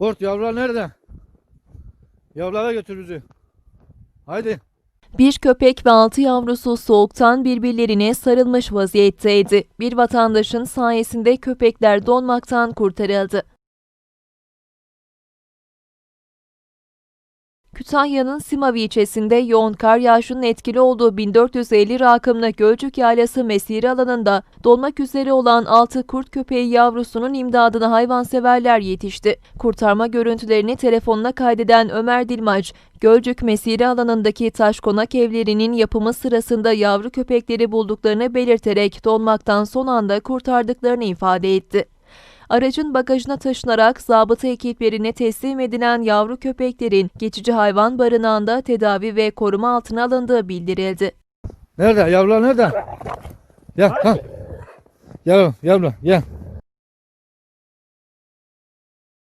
Kurt yavrular nerede? Yavrulara götür bizi. Haydi. Bir köpek ve altı yavrusu soğuktan birbirlerine sarılmış vaziyetteydi. Bir vatandaşın sayesinde köpekler donmaktan kurtarıldı. Kütahya'nın Simav ilçesinde yoğun kar yağışının etkili olduğu 1450 rakımlı Gölcük Yaylası mesire alanında donmak üzere olan 6 kurt köpeği yavrusunun imdadına hayvanseverler yetişti. Kurtarma görüntülerini telefonuna kaydeden Ömer Dilmaç, Gölcük mesire alanındaki taş konak evlerinin yapımı sırasında yavru köpekleri bulduklarını belirterek donmaktan son anda kurtardıklarını ifade etti. Aracın bagajına taşınarak zabıta ekiplerine teslim edilen yavru köpeklerin geçici hayvan barınağında tedavi ve koruma altına alındığı bildirildi. Nerede? Yavrular nerede? Gel. Ha. Oğlum, yavrular gel.